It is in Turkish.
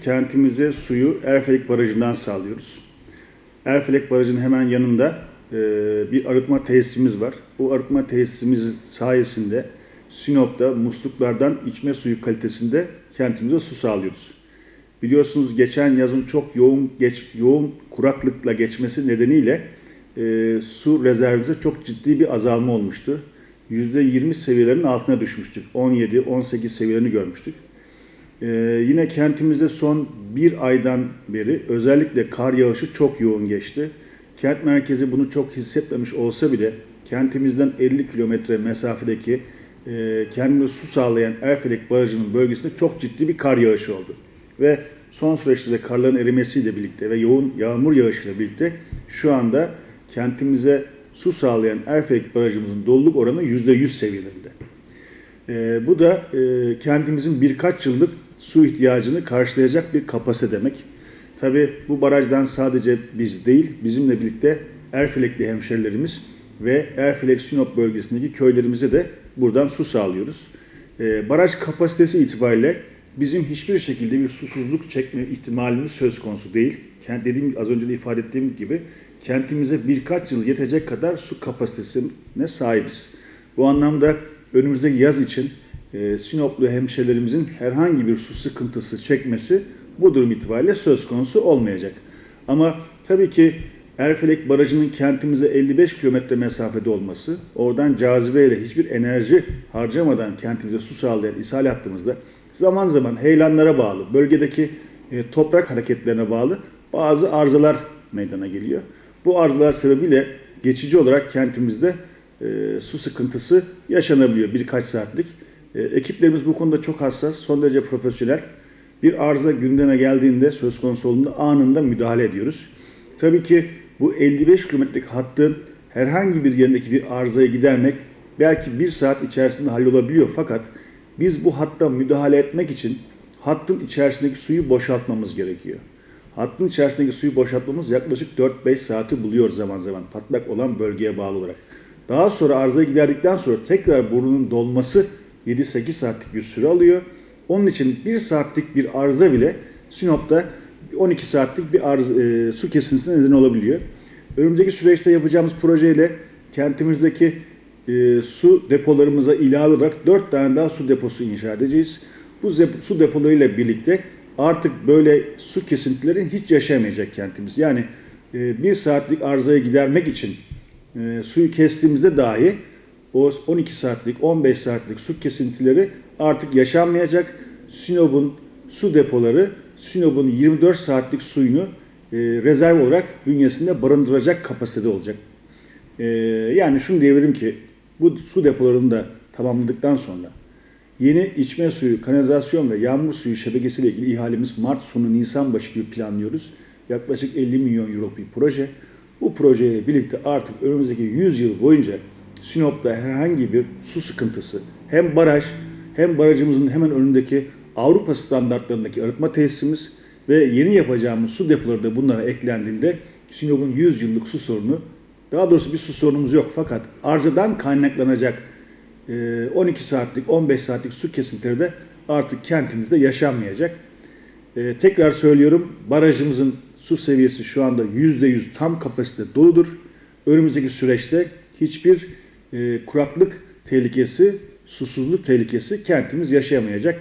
kentimize suyu Erfelek Barajı'ndan sağlıyoruz. Erfelek Barajı'nın hemen yanında e, bir arıtma tesisimiz var. Bu arıtma tesisimiz sayesinde Sinop'ta musluklardan içme suyu kalitesinde kentimize su sağlıyoruz. Biliyorsunuz geçen yazın çok yoğun geç, yoğun kuraklıkla geçmesi nedeniyle e, su rezervimizde çok ciddi bir azalma olmuştu. %20 seviyelerinin altına düşmüştük. 17-18 seviyelerini görmüştük. Ee, yine kentimizde son bir aydan beri özellikle kar yağışı çok yoğun geçti. Kent merkezi bunu çok hissetmemiş olsa bile kentimizden 50 kilometre mesafedeki e, kendine su sağlayan Erfelek Barajı'nın bölgesinde çok ciddi bir kar yağışı oldu. Ve son süreçte de karların erimesiyle birlikte ve yoğun yağmur yağışıyla birlikte şu anda kentimize su sağlayan Erfelek Barajımızın doluluk oranı %100 seviyelerinde. Ee, bu da e, kendimizin birkaç yıllık su ihtiyacını karşılayacak bir kapasite demek. Tabii bu barajdan sadece biz değil, bizimle birlikte Erfelekli hemşerilerimiz ve Erfelek Sinop bölgesindeki köylerimize de buradan su sağlıyoruz. Ee, baraj kapasitesi itibariyle bizim hiçbir şekilde bir susuzluk çekme ihtimalimiz söz konusu değil. Kent dediğim az önce de ifade ettiğim gibi kentimize birkaç yıl yetecek kadar su kapasitesine sahibiz. Bu anlamda önümüzdeki yaz için e, Sinoplu hemşehrilerimizin herhangi bir su sıkıntısı çekmesi bu durum itibariyle söz konusu olmayacak. Ama tabii ki Erfelek Barajı'nın kentimize 55 kilometre mesafede olması, oradan cazibeyle hiçbir enerji harcamadan kentimize su sağlayan ishal hattımızda zaman zaman heyelanlara bağlı, bölgedeki e, toprak hareketlerine bağlı bazı arızalar meydana geliyor. Bu arızalar sebebiyle geçici olarak kentimizde e, su sıkıntısı yaşanabiliyor birkaç saatlik. E, ekiplerimiz bu konuda çok hassas, son derece profesyonel. Bir arıza gündeme geldiğinde söz konusu olduğunda anında müdahale ediyoruz. Tabii ki bu 55 kilometrelik hattın herhangi bir yerindeki bir arızayı gidermek belki bir saat içerisinde hallolabiliyor fakat biz bu hatta müdahale etmek için hattın içerisindeki suyu boşaltmamız gerekiyor. Hattın içerisindeki suyu boşaltmamız yaklaşık 4-5 saati buluyor zaman zaman patlak olan bölgeye bağlı olarak. Daha sonra arızayı giderdikten sonra tekrar burnunun dolması 7-8 saatlik bir süre alıyor. Onun için 1 saatlik bir arıza bile Sinop'ta 12 saatlik bir arıza, e, su kesintisine neden olabiliyor. Önümüzdeki süreçte yapacağımız projeyle kentimizdeki e, su depolarımıza ilave olarak 4 tane daha su deposu inşa edeceğiz. Bu su depolarıyla birlikte artık böyle su kesintileri hiç yaşamayacak kentimiz. Yani e, bir saatlik arızayı gidermek için e, suyu kestiğimizde dahi o 12 saatlik, 15 saatlik su kesintileri artık yaşanmayacak. Sinop'un su depoları Sinop'un 24 saatlik suyunu e, rezerv olarak bünyesinde barındıracak kapasitede olacak. E, yani şunu diyebilirim ki bu su depolarını da tamamladıktan sonra yeni içme suyu, kanalizasyon ve yağmur suyu şebekesiyle ilgili ihalemiz Mart sonu Nisan başı gibi planlıyoruz. Yaklaşık 50 milyon euro bir proje. Bu projeyle birlikte artık önümüzdeki 100 yıl boyunca Sinop'ta herhangi bir su sıkıntısı hem baraj hem barajımızın hemen önündeki Avrupa standartlarındaki arıtma tesisimiz ve yeni yapacağımız su depoları da bunlara eklendiğinde Sinop'un 100 yıllık su sorunu daha doğrusu bir su sorunumuz yok fakat arızadan kaynaklanacak 12 saatlik 15 saatlik su kesintileri de artık kentimizde yaşanmayacak. Tekrar söylüyorum barajımızın su seviyesi şu anda %100 tam kapasite doludur. Önümüzdeki süreçte hiçbir kuraklık tehlikesi, susuzluk tehlikesi kentimiz yaşayamayacak.